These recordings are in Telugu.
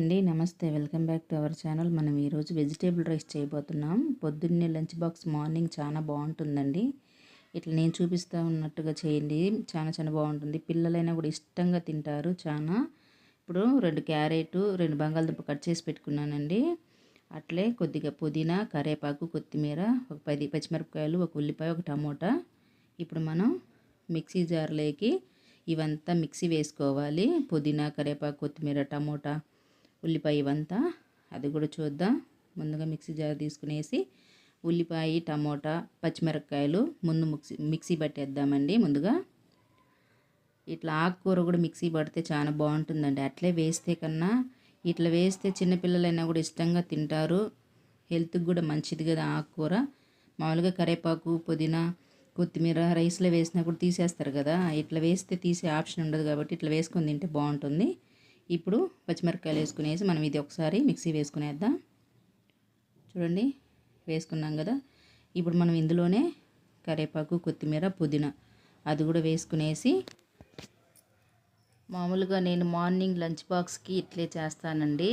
అండి. నమస్తే. Welcome back to our channel. మనం ఈరోజు వెజిటేబుల్ రైస్ చేయబోతున్నాం. పొద్దున్నే లంచ్ బాక్స్ మార్నింగ్ చాలా బాగుంటుందండి. ఇట్లా నేను చూపిస్తూ ఉన్నట్టుగా చేయండి. చాలా చాలా బాగుంటుంది. పిల్లలైనా కూడా ఇష్టంగా తింటారు చాలా. ఇప్పుడు రెండు క్యారెట్ రెండు బంగాళదుంప కట్ చేసి పెట్టుకున్నానండి. అట్లే కొద్దిగా పుదీనా కరేపాకు కొత్తిమీర ఒక పది పచ్చిమిరపకాయలు ఒక ఉల్లిపాయ ఒక టమోటా. ఇప్పుడు మనం మిక్సీ జార్లోకి ఇవంతా మిక్సీ వేసుకోవాలి. పుదీనా కరివేపాకు కొత్తిమీర టమోటా ఉల్లిపాయ ఇవంతా అది కూడా చూద్దాం. ముందుగా మిక్సీ జార్ తీసుకునేసి ఉల్లిపాయ టమోటా పచ్చిమిరపకాయలు ముందు మిక్సీ మిక్సీ పట్టేద్దామండి ముందుగా. ఇట్లా ఆకుకూర కూడా మిక్సీ పడితే చాలా బాగుంటుందండి. అట్లే వేస్తే కన్నా ఇట్లా వేస్తే చిన్నపిల్లలైనా కూడా ఇష్టంగా తింటారు. హెల్త్కి కూడా మంచిది కదా ఆకుకూర. మామూలుగా కరివేపాకు పుదీనా కొత్తిమీర రైస్లో వేసినా కూడా తీసేస్తారు కదా. ఇట్లా వేస్తే తీసే ఆప్షన్ ఉండదు కాబట్టి ఇట్లా వేసుకొని తింటే బాగుంటుంది. ఇప్పుడు పచ్చిమిరపకాయలు వేసుకునేసి మనం ఇది ఒకసారి మిక్సీ వేసుకునేద్దాం. చూడండి వేసుకున్నాం కదా. ఇప్పుడు మనం ఇందులోనే కరివేపాకు కొత్తిమీర పుదీనా అది కూడా వేసుకునేసి మామూలుగా నేను మార్నింగ్ లంచ్ బాక్స్కి ఇట్లే చేస్తానండి.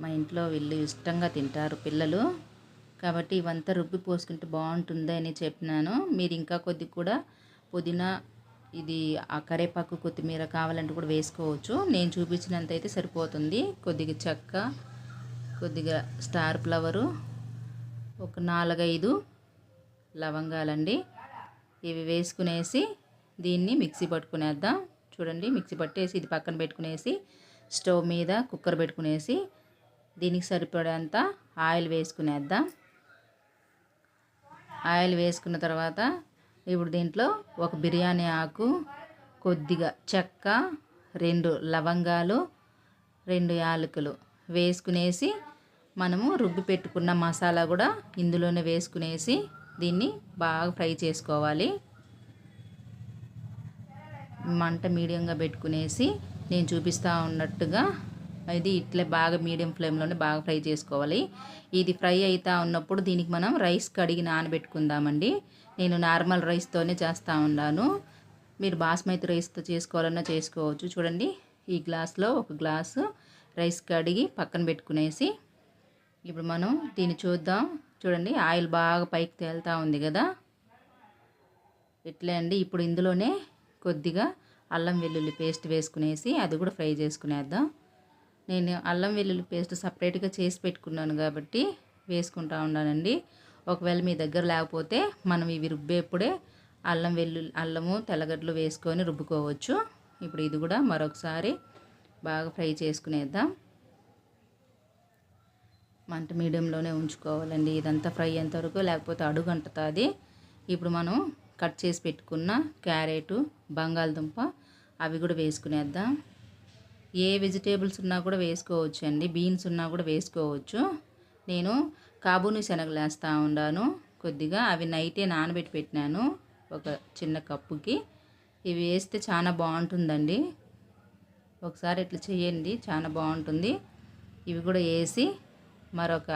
మా ఇంట్లో వీళ్ళు ఇష్టంగా తింటారు పిల్లలు. కాబట్టి ఇవంతా రుబ్బి పోసుకుంటే బాగుంటుంది అని చెప్పినాను. మీరు ఇంకా కొద్ది కూడా పుదీనా ఇది ఆ కరేపాకు కొత్తిమీర కావాలంటే కూడా వేసుకోవచ్చు. నేను చూపించినంత అయితే సరిపోతుంది. కొద్దిగా చెక్క కొద్దిగా స్టార్ ఫ్లవరు ఒక నాలుగైదు లవంగాలండి. ఇవి వేసుకునేసి దీన్ని మిక్సీ పట్టుకునేద్దాం. చూడండి మిక్సీ పట్టేసి ఇది పక్కన పెట్టుకునేసి స్టవ్ మీద కుక్కర్ పెట్టుకునేసి దీనికి సరిపడేంత ఆయిల్ వేసుకునేద్దాం. ఆయిల్ వేసుకున్న తర్వాత ఇప్పుడు దీంట్లో ఒక బిర్యానీ ఆకు కొద్దిగా చెక్క రెండు లవంగాలు రెండు యాలకులు వేసుకునేసి మనము రుబ్బి పెట్టుకున్న మసాలా కూడా ఇందులోనే వేసుకునేసి దీన్ని బాగా ఫ్రై చేసుకోవాలి. మంట మీడియంగా పెట్టుకునేసి నేను చూపిస్తూ ఉన్నట్టుగా ఇది ఇట్లే బాగా మీడియం ఫ్లేమ్లోనే బాగా ఫ్రై చేసుకోవాలి. ఇది ఫ్రై అవుతూ ఉన్నప్పుడు దీనికి మనం రైస్ కడిగి నానబెట్టుకుందామండి. నేను నార్మల్ రైస్తోనే చేస్తూ ఉన్నాను. మీరు బాస్మతి రైస్తో చేసుకోవాలన్నా చేసుకోవచ్చు. చూడండి ఈ గ్లాస్లో ఒక గ్లాసు రైస్ కడిగి పక్కన పెట్టుకునేసి ఇప్పుడు మనం దీన్ని చూద్దాం. చూడండి ఆయిల్ బాగా పైకి తేలుతూ ఉంది కదా. ఎట్లే అండి. ఇప్పుడు ఇందులోనే కొద్దిగా అల్లం వెల్లుల్లి పేస్ట్ వేసుకునేసి అది కూడా ఫ్రై చేసుకునేద్దాం. నేను అల్లం వెల్లుల్లి పేస్ట్ సపరేట్గా చేసి పెట్టుకున్నాను కాబట్టి వేసుకుంటా ఉన్నానండి. ఒకవేళ మీ దగ్గర లేకపోతే మనం ఇవి రుబ్బేప్పుడే అల్లం వెల్లుల్లి అల్లము తెల్లగడ్డలు వేసుకొని రుబ్బుకోవచ్చు. ఇప్పుడు ఇది కూడా మరొకసారి బాగా ఫ్రై చేసుకునేద్దాం. మంట మీడియంలోనే ఉంచుకోవాలండి. ఇదంతా ఫ్రై అయ్యేంతవరకు లేకపోతే అడుగు ఇప్పుడు మనం కట్ చేసి పెట్టుకున్న క్యారెట్ బంగాళదుంప అవి కూడా వేసుకునేద్దాం. ఏ వెజిటేబుల్స్ ఉన్నా కూడా వేసుకోవచ్చు అండి. బీన్స్ ఉన్నా కూడా వేసుకోవచ్చు. నేను కాబూని శనగలు వేస్తూ ఉన్నాను కొద్దిగా అవి నైటే నానబెట్టి పెట్టినాను ఒక చిన్న కప్పుకి. ఇవి వేస్తే చాలా బాగుంటుందండి. ఒకసారి ఇట్లా చేయండి చాలా బాగుంటుంది. ఇవి కూడా వేసి మరొక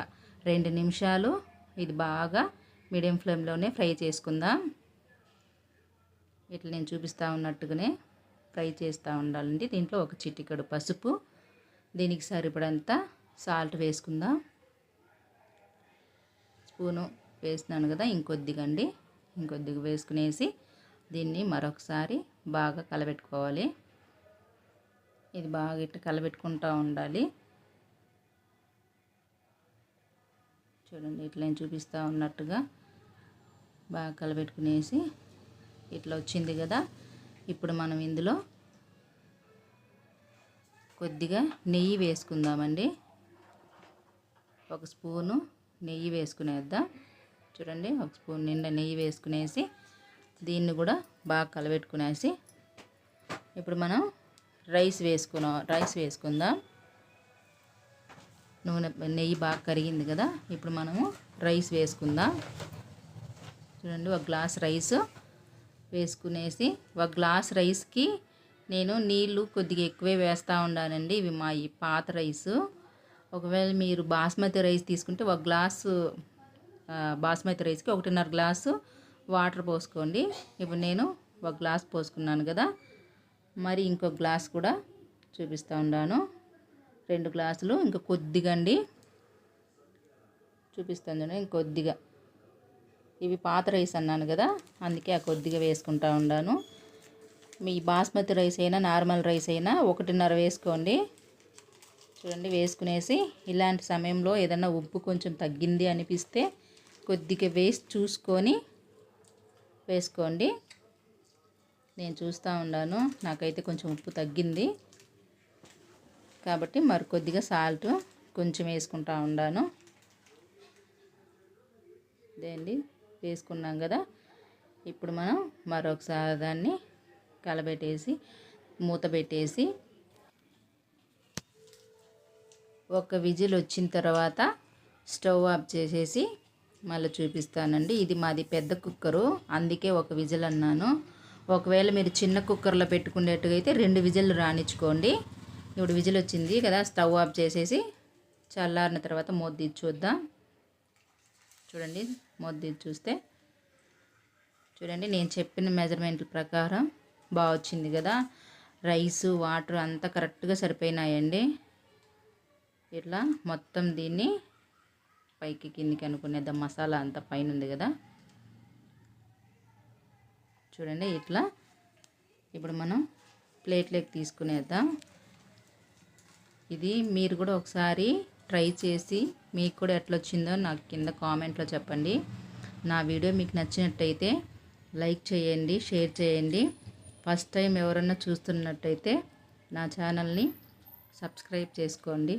రెండు నిమిషాలు ఇది బాగా మీడియం ఫ్లేమ్లోనే ఫ్రై చేసుకుందాం. ఇట్లా నేను చూపిస్తూ ఉన్నట్టుగానే. ఫ్రై చేస్తూ ఉండాలండి. దీంట్లో ఒక చిటికడు పసుపు దీనికి సరిపడంతా సాల్ట్ వేసుకుందాం. స్పూను వేసినాను కదా ఇంకొద్దిగా అండి ఇంకొద్దిగా వేసుకునేసి దీన్ని మరొకసారి బాగా కలబెట్టుకోవాలి. ఇది బాగా ఇట్లా కలబెట్టుకుంటూ ఉండాలి. చూడండి ఇట్లా నేను చూపిస్తూ ఉన్నట్టుగా బాగా కలబెట్టుకునేసి ఇట్లా వచ్చింది కదా. ఇప్పుడు మనం ఇందులో కొద్దిగా నెయ్యి వేసుకుందామండి. ఒక స్పూను నెయ్యి వేసుకునేద్దాం. చూడండి ఒక స్పూన్ నిండా నెయ్యి వేసుకునేసి దీన్ని కూడా బాగా కలబెట్టుకునేసి ఇప్పుడు మనం రైస్ వేసుకున్నాం రైస్ వేసుకుందాం. నూనె నెయ్యి బాగా కరిగింది కదా ఇప్పుడు మనము రైస్ వేసుకుందాం. చూడండి ఒక గ్లాస్ రైస్ వేసుకునేసి ఒక గ్లాస్ రైస్కి నేను నీళ్ళు కొద్దిగా ఎక్కువే వేస్తూ ఉన్నానండి ఇవి మా ఈ పాత రైసు. ఒకవేళ మీరు బాస్మతి రైస్ తీసుకుంటే ఒక గ్లాసు బాస్మతి రైస్కి ఒకటిన్నర గ్లాసు వాటర్ పోసుకోండి. ఇప్పుడు నేను ఒక గ్లాస్ పోసుకున్నాను కదా. మరి ఇంకో గ్లాస్ కూడా చూపిస్తూ ఉన్నాను రెండు గ్లాసులు ఇంకా కొద్దిగా అండి. చూపిస్తాను ఇంకొద్దిగా. ఇవి పాత రైస్ అన్నాను కదా అందుకే ఆ కొద్దిగా వేసుకుంటా ఉన్నాను మీ బాస్మతి రైస్ అయినా నార్మల్ రైస్ అయినా ఒకటిన్నర వేసుకోండి. చూడండి వేసుకునేసి ఇలాంటి సమయంలో ఏదన్నా ఉప్పు కొంచెం తగ్గింది అనిపిస్తే కొద్దిగా వేసి చూసుకొని వేసుకోండి. నేను చూస్తూ ఉన్నాను నాకైతే కొంచెం ఉప్పు తగ్గింది. కాబట్టి మరి కొద్దిగా సాల్ట్ కొంచెం వేసుకుంటా ఉన్నాను ఇదేండి. వేసుకున్నాం కదా. ఇప్పుడు మనం మరొకసారి దాన్ని కలబెట్టేసి మూత పెట్టేసి ఒక విజిల్ వచ్చిన తర్వాత స్టవ్ ఆఫ్ చేసేసి మళ్ళీ చూపిస్తానండి. ఇది మాది పెద్ద కుక్కరు అందుకే ఒక విజిల్ అన్నాను. ఒకవేళ మీరు చిన్న కుక్కర్లో పెట్టుకునేట్టుగా అయితే రెండు విజిల్లు రానిచ్చుకోండి ఇప్పుడు విజిల్ వచ్చింది కదా స్టవ్ ఆఫ్ చేసేసి చల్లారిన తర్వాత మూత తీసి చూద్దాం. చూడండి. మొద్ది చూస్తే. చూడండి నేను చెప్పిన మెజర్మెంట్ల ప్రకారం బాగా వచ్చింది కదా. రైస్ వాటర్ అంతా కరెక్ట్గా సరిపోయినాయండి. ఇట్లా మొత్తం దీన్ని పైకి కిందికి అనుకునేద్దాం. మసాలా అంతా పైన ఉంది కదా. చూడండి ఇట్లా ఇప్పుడు మనం ప్లేట్లోకి తీసుకునేద్దాం. ఇది మీరు కూడా ఒకసారి ట్రై చేసి మీకు కూడా ఎట్లా వచ్చిందో నాకు కింద కామెంట్లో చెప్పండి. నా వీడియో మీకు నచ్చినట్టయితే లైక్ చేయండి షేర్ చేయండి. ఫస్ట్ టైం ఎవరన్నా చూస్తున్నట్టయితే నా ఛానల్ని సబ్స్క్రైబ్ చేసుకోండి.